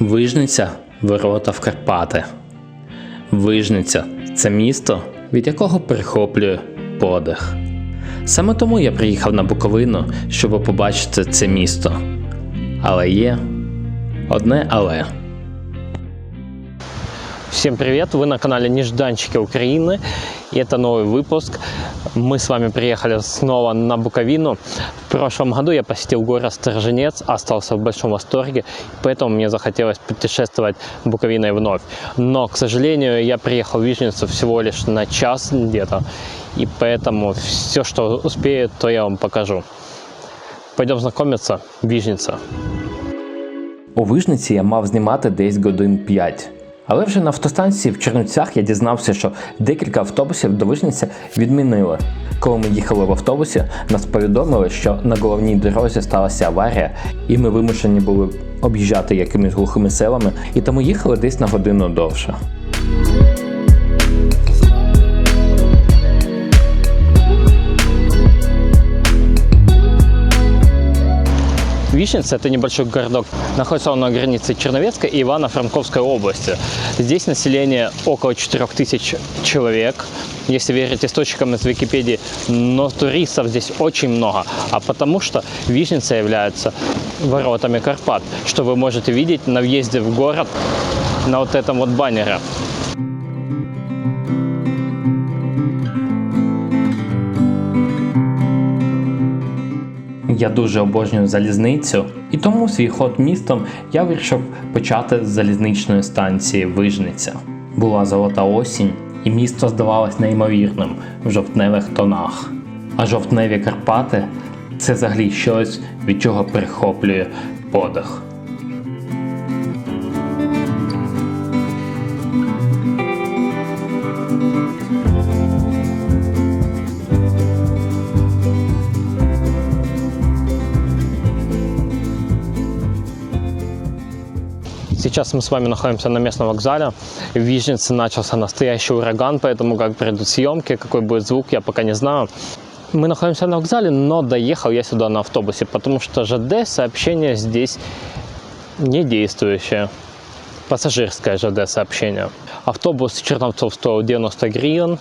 Вижниця ворота в Карпати. Вижниця це місто, від якого перехоплює подих. Саме тому я приїхав на Буковину, щоб побачити це місто. Але є одне але. Всем привет! Вы на канале Нежданчики Украины И это новый выпуск. Мы с вами приехали снова на Буковину. В прошлом году я посетил город Стороженец, остался в большом восторге, поэтому мне захотелось путешествовать Буковиной вновь. Но, к сожалению, я приехал в Вижницу всего лишь на час где-то, и поэтому все, что успею, то я вам покажу. Пойдем знакомиться. Вижница. У Вижниці я мав знімати десь годин 5. Але вже на автостанції в Чернівцях я дізнався, що декілька автобусів до Вижниця відмінили. Коли ми їхали в автобусі, нас повідомили, що на головній дорозі сталася аварія, і ми вимушені були об'їжджати якимись глухими селами, і тому їхали десь на годину довше. Вишница – это небольшой городок. Находится он на границе Черновецкой и Ивано-Франковской области. Здесь население около 4000 человек, если верить источникам из Википедии. Но туристов здесь очень много. А потому что Вишница является воротами Карпат, что вы можете видеть на въезде в город на вот этом вот баннере. Я дуже обожнюю залізницю, і тому свій ход містом я вирішив почати з залізничної станції Вижниця. Була золота осінь, і місто здавалось неймовірним в жовтневих тонах. А жовтневі Карпати це взагалі щось, від чого перехоплює подих. Сейчас мы с вами находимся на местном вокзале. В Вижнице начался настоящий ураган, поэтому как пройдут съемки, какой будет звук, я пока не знаю. Мы находимся на вокзале, но доехал я сюда на автобусе, потому что ЖД сообщение здесь не действующее. Пассажирское ЖД сообщение. Автобус Черновцов стоил 90 гривен.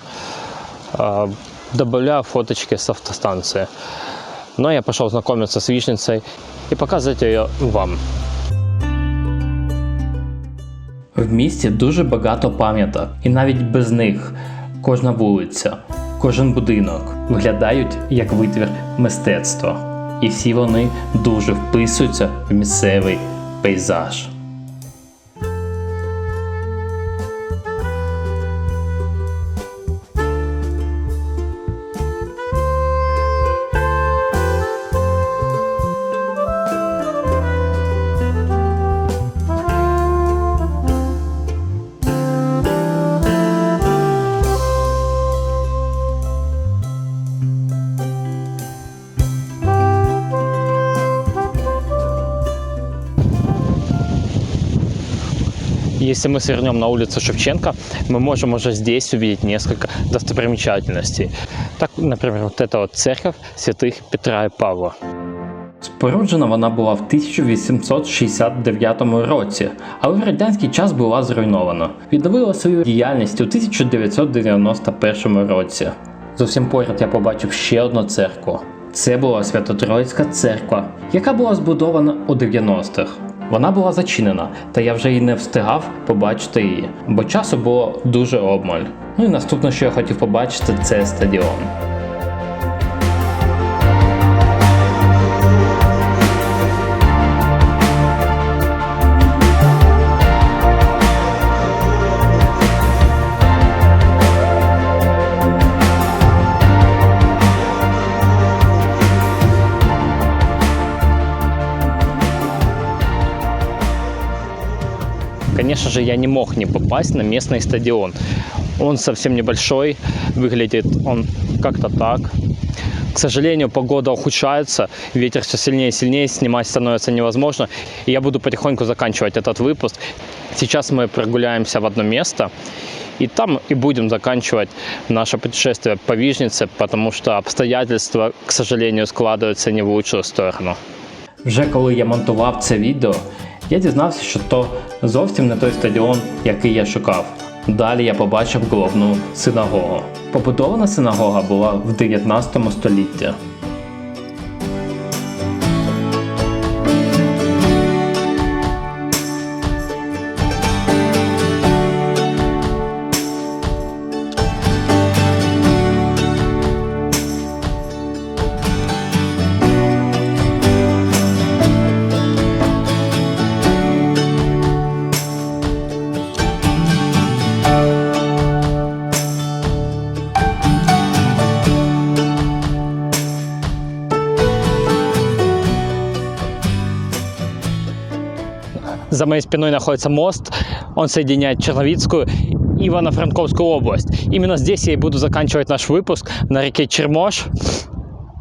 А, Добавляю фоточки с автостанции. Но я пошел знакомиться с Вишницей и показывать ее вам. В місті дуже багато пам'яток, і навіть без них кожна вулиця, кожен будинок виглядають як витвір мистецтва. І всі вони дуже вписуються в місцевий пейзаж. Если мы свернем на улицу Шевченко, мы можем уже здесь увидеть несколько достопримечательностей. Так, например, вот эта вот церковь святых Петра и Павла. Споруджена вона була в 1869 році, але в радянський час була зруйнована. Відновила свою діяльність у 1991 році. Зовсім поряд я побачив ще одну церкву. Це була Свято-Троїцька церква, яка була збудована у 90-х. Вона була зачинена, та я вже й не встигав побачити її, бо часу було дуже обмаль. Ну і наступне, що я хотів побачити, це стадіон. Конечно же, я не мог не попасть на местный стадион. Он совсем небольшой, выглядит он как-то так. К сожалению, погода ухудшается, ветер все сильнее и сильнее, снимать становится невозможно. И я буду потихоньку заканчивать этот выпуск. Сейчас мы прогуляемся в одно место, и там и будем заканчивать наше путешествие по Вижнице, потому что обстоятельства, к сожалению, складываются не в лучшую сторону. Вже коли я монтував це відео, я дізнався, що то зовсім не той стадіон, який я шукав. Далі я побачив головну синагогу. Побудована синагога була в 19 столітті. За моей спиной находится мост. Он соединяет Черновицкую и Ивано-Франковскую область. Именно здесь я и буду заканчивать наш выпуск на реке Чермош.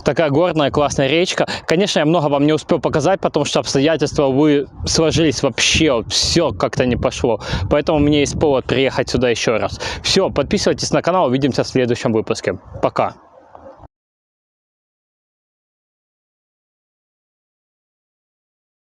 Такая горная классная речка. Конечно, я много вам не успел показать, потому что обстоятельства вы сложились вообще, все как-то не пошло. Поэтому мне есть повод приехать сюда еще раз. Все, подписывайтесь на канал, увидимся в следующем выпуске. Пока.